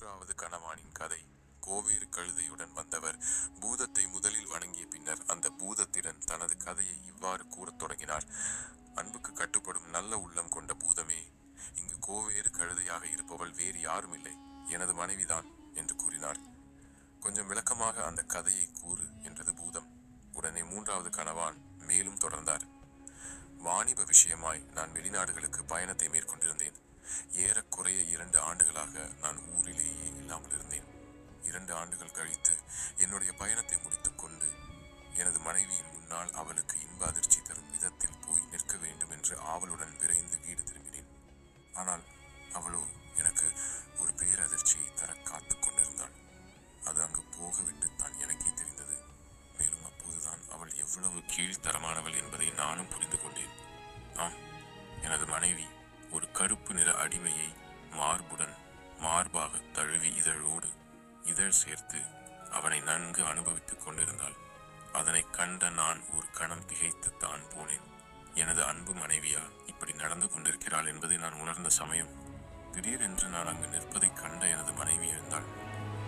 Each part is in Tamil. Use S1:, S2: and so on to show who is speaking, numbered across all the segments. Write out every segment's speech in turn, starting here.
S1: மூன்றாவது கணவானின் கதை. கோவேறு கழுதையுடன் வந்தவர் பூதத்தை முதலில் வணங்கிய பின்னர் அந்த பூதத்திடம் தனது கதையை இவ்வாறு கூறத் தொடங்கினார். அன்புக்கு கட்டுப்படும் நல்ல உள்ளம் கொண்ட பூதமே இங்கு கோவேறு கழுதையாக இருப்பவள் வேறு யாரும் இல்லை. எனது மனைவிதான் என்று கூறினார். கொஞ்சம் விளக்கமாக அந்த கதையை கூறு என்றது பூதம். உடனே மூன்றாவது கணவான் மேலும் தொடர்ந்தார். வாணிப விஷயமாய் நான் வெளிநாடுகளுக்கு பயணத்தை மேற்கொண்டிருந்தேன். ஏறக்குறைய இரண்டு ஆண்டுகளாக நான் ஊரிலேயே இல்லாமல் இருந்தேன். இரண்டு ஆண்டுகள் கழித்து என்னுடைய பயணத்தை முடித்துக்கொண்டு எனது மனைவியின் முன்னால் அவளுக்கு இன்ப அதிர்ச்சி தரும் விதத்தில் போய் நிற்க வேண்டும் என்று ஆவலுடன் விரைந்து வீடு திரும்பினேன். ஆனால் அவளோ அவனை நன்கு அனுபவித்துக் கொண்டிருந்தாள். அதனை கண்ட நான் ஒரு கணம் திகைத்து தான் போனேன். எனது அன்பு மனைவியா இப்படி நடந்து கொண்டிருக்கிறாள் என்பதை நான் உணர்ந்த சமயம் திடீரென்று நான் அங்கு நிற்பதை கண்ட எனது மனைவி எழுந்தாள்.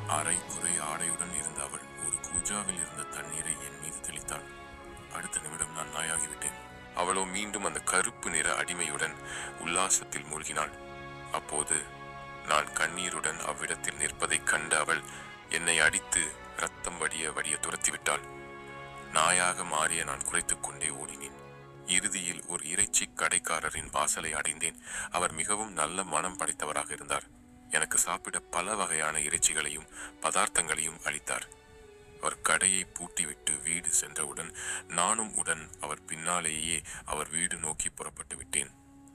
S1: அரை குறை ஆடையுடன் இருந்த அவள் ஒரு கூஜாவில் இருந்த தண்ணீரை என் மீது தெளித்தாள். அடுத்த நிமிடம் நான் நாயாகிவிட்டேன். அவளோ மீண்டும் அந்த கருப்பு நிற அடிமையுடன் உல்லாசத்தில் மூழ்கினாள். அப்போது நான் கண்ணீருடன் அவ்விடத்தில் நிற்பதைக் கண்ட அவள் என்னை அடித்து ரத்தம் வடிய வடிய துரத்திவிட்டாள். நாயாக மாறிய நான் குறைத்துக் கொண்டே ஓடினேன். இறுதியில் ஒரு இறைச்சி கடைக்காரரின் வாசலை அடைந்தேன். அவர் மிகவும் நல்ல மனம் படைத்தவராக இருந்தார். எனக்கு சாப்பிட பல வகையான இறைச்சிகளையும் பதார்த்தங்களையும் அளித்தார். அவர் கடையை பூட்டிவிட்டு வீடு சென்றவுடன் நானும் உடன் அவர் பின்னாலேயே அவர் வீடு நோக்கி புறப்பட்டு விட்டேன்.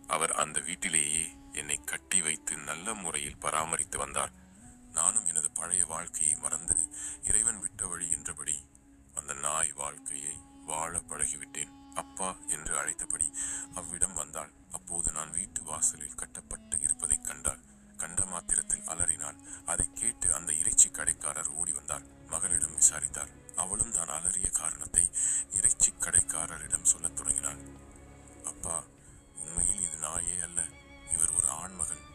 S1: அவர் அந்த வீட்டிலேயே என்னை கட்டி வைத்து நல்ல முறையில் பராமரித்து வந்தார். நானும் எனது பழைய வாழ்க்கையை மறந்து இறைவன் விட்ட வழி என்றபடி அந்த நாய் வாழ்க்கையை வாழ பழகிவிட்டேன். அப்பா என்று அழைத்தபடி அவ்விடம் வந்தாள் அப்போது நான் வீட்டு வாசலில் கட்டப்பட்டு இருப்பதைக் கண்டாள் கண்ட மாத்திரத்தில் அலறினாள் அதை கேட்டு அந்த இறைச்சி கடைக்காரர் ஓடி வந்தார். மகளிடம் விசாரித்தார். அவளும் தான் அலறிய காரணத்தை இறைச்சி கடைக்காரரிடம் சொல்லத் தொடங்கினாள். அப்பா உண்மையில் இது நாயே அல்ல. இவர் ஒரு ஆண்மகன்.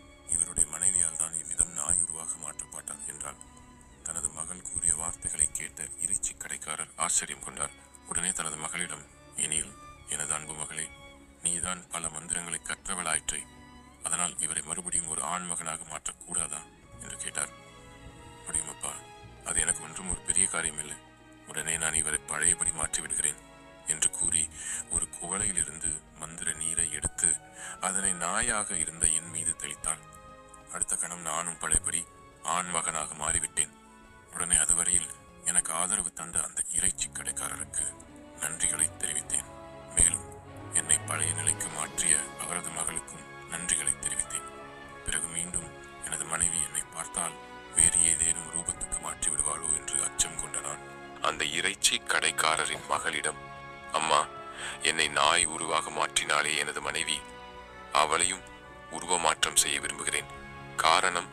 S1: ஆச்சரியம் கொண்டார் உடனே தனது மகளிடம் இனியில் எனது அன்பு மகளே நீதான் பல மந்திரங்களை கற்றவளாயிற்றே. அதனால் இவரை மறுபடியும் ஒரு ஆண் மகனாக மாற்றக்கூடாதா? என்று கேட்டார். முடியுமப்பா அது எனக்கு ஒன்றும் ஒரு பெரிய காரியம் இல்லை உடனே நான் இவரை பழையபடி மாற்றி விடுகிறேன் என்று கூறி ஒரு குவளையிலிருந்து மந்திர நீரை எடுத்து அதனை நாயாக இருந்த என் மீது தெளித்தான். அடுத்த கணம் நானும் பழையபடி ஆண் மகனாக மாறிவிட்டேன். உடனே அதுவரையில் எனக்கு ஆதரவு தந்த அந்த இறைச்சி கடைக்காரருக்கு நன்றிகளை தெரிவித்தேன். மேலும் என்னை பழைய நிலைக்கு மாற்றிய அவரது மகளுக்கும் நன்றிகளை தெரிவித்தேன். பிறகு மீண்டும் எனது மனைவி என்னை பார்த்தால் வேறு ஏதேனும் ரூபத்துக்கு மாற்றி விடுவாளோ என்று அச்சம் கொண்ட நான் அந்த இறைச்சி கடைக்காரரின் மகளிடம் அம்மா என்னை நாய் உருவாக மாற்றினாலே எனது மனைவி அவளையும் உருவமாற்றம் செய்ய விரும்புகிறேன். காரணம்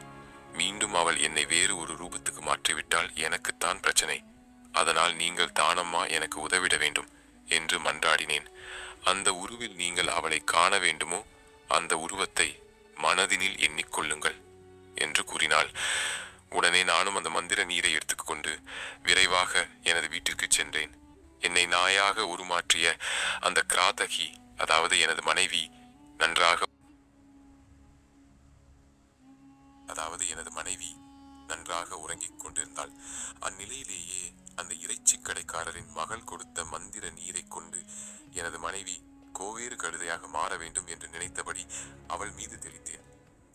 S1: மீண்டும் அவள் என்னை வேறு ஒரு ரூபத்துக்கு மாற்றிவிட்டால் எனக்குத்தான் பிரச்சனை. அதனால் நீங்கள் தானம்மா எனக்கு உதவிட வேண்டும் என்று மன்றாடினேன். அந்த உருவில் நீங்கள் அவளை காண வேண்டுமோ? அந்த உருவத்தை மனதினில் எண்ணிக்கொள்ளுங்கள் என்று கூறினாள். உடனே நானும் அந்த மந்திர நீரை எடுத்துக்கொண்டு விரைவாக எனது வீட்டிற்கு சென்றேன். என்னை நாயாக உருமாற்றிய அந்த கிராதகி அதாவது எனது மனைவி நன்றாக நன்றாக உறங்கிக் கொண்டிருந்தாள். அந்நிலையிலேயே அந்த இறைச்சி கடைக்காரரின் மகள் கொடுத்த மந்திர நீரை கொண்டு எனது மனைவி கோவேறு கழுதையாக மாற வேண்டும் என்று நினைத்தபடி அவள் மீது தெளித்தேன்.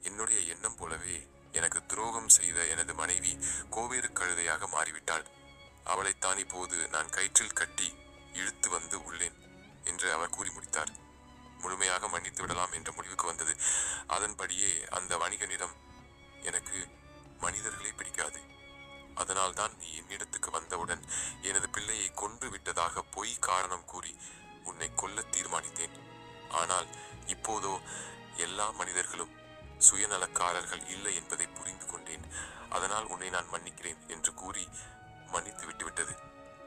S1: என்னுடைய எண்ணம் போலவே எனக்கு துரோகம் செய்த எனது மனைவி கோவேறு கழுதையாக மாறிவிட்டாள். அவளைத்தான் இப்போது நான் கயிற்றில் கட்டி இழுத்து வந்து உள்ளேன் என்று அவர் கூறி முடித்தார். முழுமையாக மன்னித்து விடலாம் என்ற முடிவுக்கு வந்தது. அதன்படியே அந்த வணிகனிடம் எனக்கு மனிதர்களே பிடிக்காது. அதனால்தான் நீ என்னிடத்துக்கு வந்தவுடன் எனது பிள்ளையை கொன்று விட்டதாக பொய் காரணம் கூறி உன்னை கொல்ல தீர்மானித்தேன். ஆனால் இப்போதோ எல்லா மனிதர்களும் சுயநலக்காரர்கள் இல்லை என்பதை புரிந்து கொண்டேன். அதனால் உன்னை நான் மன்னிக்கிறேன் என்று கூறி மன்னித்து விட்டுவிட்டது.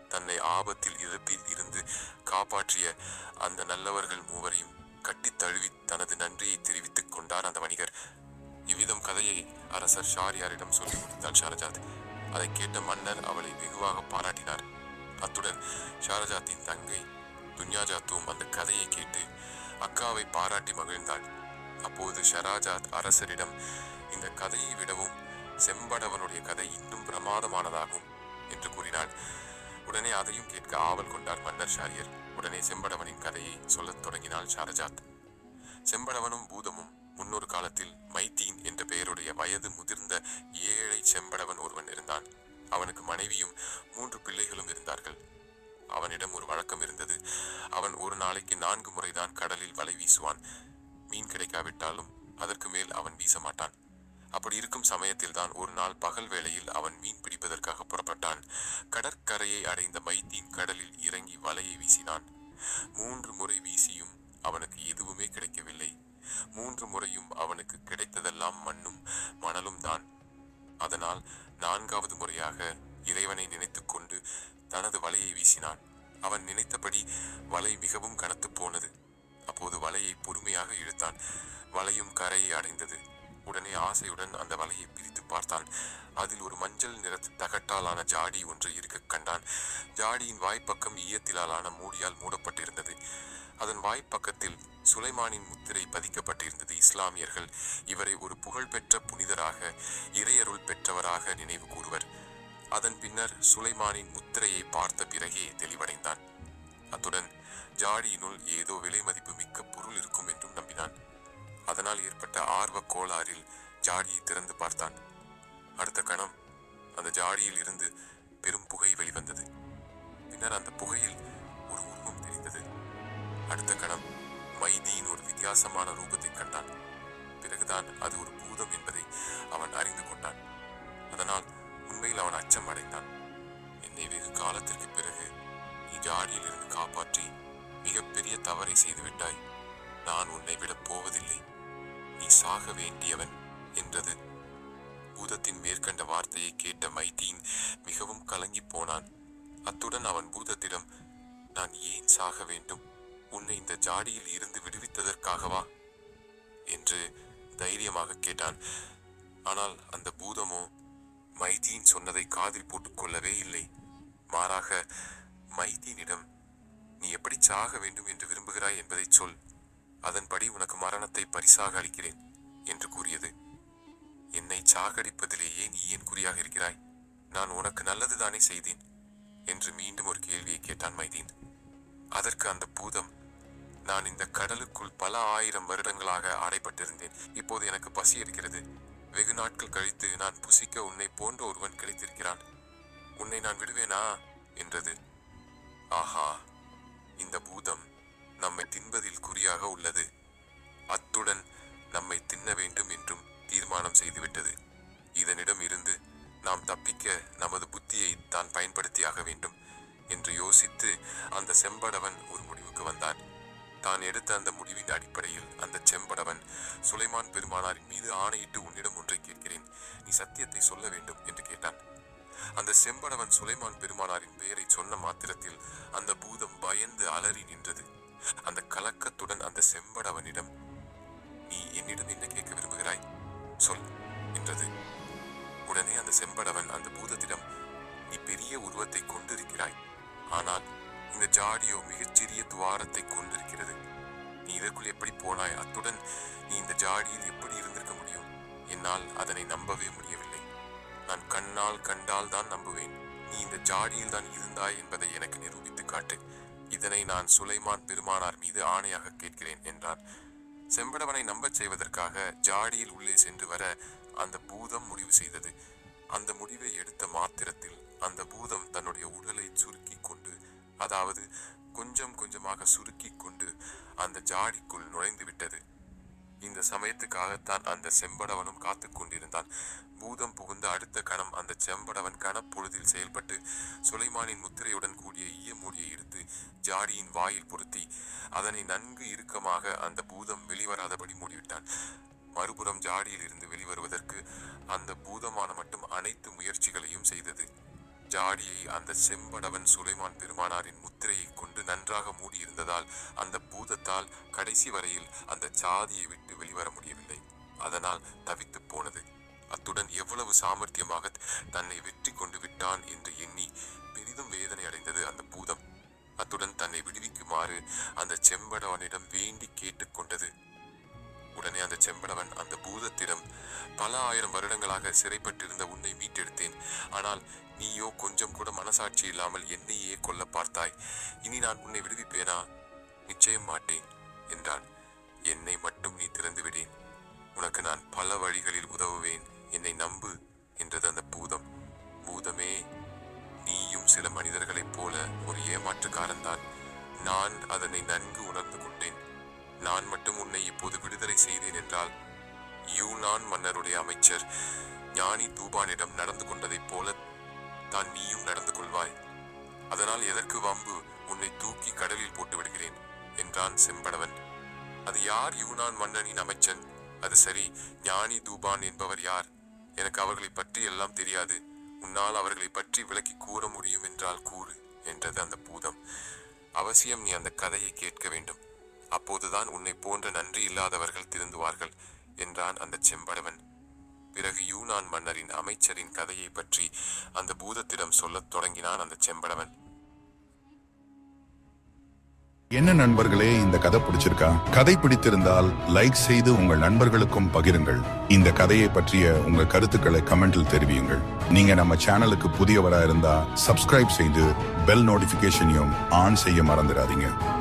S1: தன்னை ஆபத்தில் இழப்பில் இருந்து காப்பாற்றிய அந்த நல்லவர்கள் மூவரையும் கட்டித் தழுவி தனது நன்றியை தெரிவித்துக் கொண்டார் அந்த வணிகர். இவ்விதம் கதையை அரசர் ஷாரியாரிடம் சொல்லி முடித்தாள் ஷாரஜாத். அதை கேட்ட மன்னர் அவளை வெகுவாக பாராட்டினார். அத்துடன் ஷாரஜாத்தின் தங்கை துன்யாஜாத்தும் அந்த கதையை கேட்டு அக்காவை பாராட்டி மகிழ்ந்தாள். அப்போது ஷராஜாத் அரசரிடம் இந்த கதையை விடவும் செம்படவனுடைய கதை இன்னும் பிரமாதமானதாகும் என்று கூறினாள். உடனே அதையும் கேட்க ஆவல் கொண்டார் மன்னர் ஷாரியர். உடனே செம்படவனின் கதையை சொல்லத் தொடங்கினாள் ஷாரஜாத். செம்படவனும் பூதமும் முன்னொரு காலத்தில் மைத்தீன் என்ற பெயருடைய வயது முதிர்ந்த ஏழை செம்படவன் ஒருவன் இருந்தான். அவனுக்கு மனைவியும் மூன்று பிள்ளைகளும் இருந்தார்கள். அவனிடம் ஒரு வழக்கம் இருந்தது. அவன் ஒரு நாளைக்கு நான்கு முறைதான் கடலில் வலை வீசுவான். மீன் கிடைக்காவிட்டாலும் அதற்கு மேல் அவன் வீச மாட்டான் அப்படி இருக்கும் சமயத்தில் தான் ஒரு நாள் பகல் வேளையில் அவன் மீன் பிடிப்பதற்காக புறப்பட்டான். கடற்கரையை அடைந்த மைத்தீன் கடலில் இறங்கி வலையை வீசினான். மூன்று முறை வீசியும் அவனுக்கு எதுவுமே கிடைக்கவில்லை. மூன்று முறையும் அவனுக்கு கிடைத்ததெல்லாம் மண்ணும் மணலும் தான். அதனால் நான்காவது முறையாக இறைவனை நினைத்துக்கொண்டு தனது வலையை வீசினான். அவன் நினைத்தபடி வலை மிகவும் கனத்து போனது. அப்போது வலையை பொறுமையாக இழுத்தான். வலையும் கரையை அடைந்தது. உடனே ஆசையுடன் அந்த வலையை பிரித்து பார்த்தான். அதில் ஒரு மஞ்சள் நிறத்து தகட்டாலான ஜாடி ஒன்று இருக்க கண்டான். ஜாடியின் வாய்ப்பக்கம் ஈயத்திலாலான மூடியால் மூடப்பட்டிருந்தது. அதன் வாய்ப்பக்கத்தில் சுலைமானின் முத்திரை பதிக்கப்பட்டிருந்தது. இஸ்லாமியர்கள் இவரை ஒரு புகழ்பெற்ற புனிதராக இறையருள் பெற்றவராக நினைவு கூறுவர். அதன் பின்னர் சுலைமானின் முத்திரையை பார்த்த பிறகே தெளிவடைந்தான். அத்துடன் ஜாடியினுள் ஏதோ விலை மதிப்பு மிக்க பொருள் இருக்கும் என்றும் நம்பினான். அதனால் ஏற்பட்ட ஆர்வ கோளாறில் ஜாடியை திறந்து பார்த்தான். அடுத்த கணம் அந்த ஜாடியில் இருந்து பெரும் புகை வெளிவந்தது. பின்னர் அந்த புகையில் ஒரு உருவம் தெரிந்தது. அடுத்த கணம் வித்தியாசமான ரூபத்தை கண்டான். பிறகுதான் அது ஒரு பூதம் என்பதை அவன் அறிந்து கொண்டான். அதனால் உண்மையில் அவன் அச்சம் அடைந்தான். என்னை வெகு காலத்திற்கு பிறகு நீ ஜாடியில் இருந்து காப்பாற்றி மிகப்பெரிய தவறை செய்துவிட்டாய். நான் உன்னை விடப் போவதில்லை. நீ சாக வேண்டியவன் என்றது. பூதத்தின் மேற்கண்ட வார்த்தையை கேட்ட மைதீன் மிகவும் கலங்கி போனான். அத்துடன் அவன் பூதத்திடம் நான் ஏன் சாக வேண்டும்? உன்னை இந்த ஜாடியில் இருந்து விடுவித்ததற்காகவா? என்று தைரியமாக கேட்டான். ஆனால் அந்த பூதமோ மைதீன் சொன்னதை காதில் போட்டுக்கொள்ளவே இல்லை. மாறாக மைதீனிடம் நீ எப்படி சாக வேண்டும் என்று விரும்புகிறாய் என்பதை சொல். அதன்படி உனக்கு மரணத்தை பரிசாக அளிக்கிறேன் என்று கூறியது. என்னை சாகடிப்பதிலேயே நீ ஏன் குறியாக இருக்கிறாய்? நான் உனக்கு நல்லதுதானே செய்தேன் என்று மீண்டும் ஒரு கேள்வியை கேட்டான் மைதீன். அதற்கு அந்த பூதம் நான் இந்த கடலுக்குள் பல ஆயிரம் வருடங்களாக அடைப்பட்டிருந்தேன் இப்போது எனக்கு பசி இருக்கிறது வெகு நாட்கள் கழித்து நான் புசிக்க உன்னை போன்ற ஒருவன் கிடைத்திருக்கிறான். உன்னை நான் விடுவேனா? என்றது. ஆஹா இந்த பூதம் நம்மை தின்பதில் குறியாக உள்ளது. அத்துடன் நம்மை தின்ன வேண்டும் என்றும் தீர்மானம் செய்துவிட்டது. இதனிடம் இருந்து நாம் தப்பிக்க நமது புத்தியை தான் பயன்படுத்தியாக வேண்டும் என்று யோசித்து அந்த செம்படவன் ஒரு முடிவுக்கு வந்தான். தான் எடுத்த அந்த முடிவின் அடிப்படையில் அந்த செம்படவன் சுலைமான் பெருமானாரின் மீது ஆணையிட்டு உன்னிடம் ஒன்றை கேட்கிறேன். நீ சத்தியத்தை சொல்ல வேண்டும் என்று கேட்டான். அந்த செம்படவன் சுலைமான் பெருமானாரின் பெயரை சொன்ன மாத்திரத்தில் அந்த பூதம் பயந்து அலறி நின்றது. அந்த கலக்கத்துடன் அந்த செம்படவனிடம் நீ என்னிடம் என்ன கேட்க விரும்புகிறாய்? சொல் என்றது. உடனே அந்த செம்படவன் அந்த பூதத்திடம் நீ பெரிய உருவத்தை கொண்டிருக்கிறாய். ஆனால் ஜாடியோ மிகச்சிறிய துவாரத்தை கொண்டிருக்கிறது. நீ இதற்குள் எப்படி போனாய்? அத்துடன் நீ இந்த ஜாடியில் எப்படி இருந்திருக்க முடியும்? என்னால் அதனை நம்பவே முடியவில்லை. நான் கண்ணால் கண்டால் தான் நம்புவேன். நீ இந்த ஜாடியில் தான் இருந்தாய் என்பதை எனக்கு நிரூபித்து காட்டு. இதனை நான் சுலைமான் பெருமானார் மீது ஆணையாக கேட்கிறேன் என்றார் செம்படவனை நம்பச் செய்வதற்காக ஜாடியில் உள்ளே சென்று வர அந்த பூதம் முடிவு செய்தது. அந்த முடிவை எடுத்த மாத்திரத்தில் அந்த பூதம் தன்னுடைய உடலை சுருக்கி கொண்டு அதாவது கொஞ்சம் கொஞ்சமாக சுருக்கி கொண்டு அந்த ஜாடிக்குள் நுழைந்து விட்டது. இந்த சமயத்துக்காகத்தான் அந்த செம்படவனும் காத்து கொண்டிருந்தான். பூதம் புகுந்த அடுத்த கணம் அந்த செம்படவன் கனப்பொழுதில் செயல்பட்டு சுலைமானின் முத்திரையுடன் கூடிய ஈய மூடியை எடுத்து ஜாடியின் வாயில் பொருத்தி அதனை நன்கு இறுக்கமாக அந்த பூதம் வெளிவராதபடி மூடிவிட்டான். மறுபுறம் ஜாடியில் இருந்து வெளிவருவதற்கு அந்த பூதமான மட்டும் அனைத்து முயற்சிகளையும் செய்தது. ஜாடியை அந்த செம்படவன் சுலைமான் பெருமானாரின் முத்திரையை கொண்டு நன்றாக மூடியிருந்ததால் அந்த பூதத்தால் கடைசி வரையில் அந்த சாதியை விட்டு வெளிவர முடியவில்லை. அதனால் தவித்துப் போனது. அத்துடன் எவ்வளவு சாமர்த்தியமாக தன்னை வெற்றி கொண்டு விட்டான் என்று எண்ணி பெரிதும் வேதனை அடைந்தது அந்த பூதம். அத்துடன் தன்னை விடுவிக்குமாறு அந்த செம்படவனிடம் வேண்டி கேட்டுக்கொண்டது உடனே அந்த செம்படவன் அந்த பூதத்திடம் பல ஆயிரம் வருடங்களாக சிறைப்பட்டிருந்த உன்னை மீட்டெடுத்தேன். ஆனால் நீயோ கொஞ்சம் கூட மனசாட்சி இல்லாமல் என்னையே கொல்ல பார்த்தாய். இனி நான் உன்னை விடுவிப்பேனா? நிச்சயம் மாட்டேன் என்றான் என்னை மட்டும் நீ திறந்துவிடேன். உனக்கு நான் பல வழிகளில் உதவுவேன் என்னை நம்பு என்றது அந்த பூதம். பூதமே நீயும் சில மனிதர்களைப் போல ஒரு ஏமாற்றுக்காரன்தான் நான் அதனை நன்கு உணர்ந்து கொண்டேன். நான் மட்டும் உன்னை இப்போது விடுதலை செய்தேன் என்றால் யூனான் மன்னருடைய அமைச்சர் ஞானி தூபானிடம் நடந்து கொண்டதைப் போல தான் நீயும் நடந்து கொள்வாய். அதனால் எதற்கு வம்பு? உன்னை தூக்கி கடலில் போட்டு விடுகிறேன் என்றான் செம்படவன். அது யார் யூனான் மன்னனின் அமைச்சன்? அது சரி ஞானி தூபான் என்பவர் யார்? எனக்கு அவர்களை பற்றி எல்லாம் தெரியாது. உன்னால் அவர்களை பற்றி விளக்கி கூற முடியும் என்றால் கூறு என்றது அந்த பூதம். அவசியம் நீ அந்த கதையை கேட்க வேண்டும். அப்போதுதான் உன்னை போன்ற நன்றி இல்லாதவர்கள் திருந்துவார்கள். என்றான் அந்த செம்படவன். பிறகு யூனான் மன்னரின் அமைச்சரின் கதையை பற்றி அந்த பூதத்திடம் சொல்லத் தொடங்கினான் அந்த செம்படவன்.
S2: என்ன நண்பர்களே இந்த கதை பிடிச்சிருக்கா? கதை பிடித்திருந்தால் லைக் செய்து உங்கள் நண்பர்களுக்கும் பகிருங்கள். இந்த கதையை பற்றிய உங்க கருத்துக்களை கமெண்டில் தெரிவியுங்கள். நீங்க நம்ம சேனலுக்கு புதியவரா இருந்தா சப்ஸ்கிரைப் செய்து பெல் நோட்டிபிகேஷனையும் ஆன் செய்ய மறந்துடாதீங்க.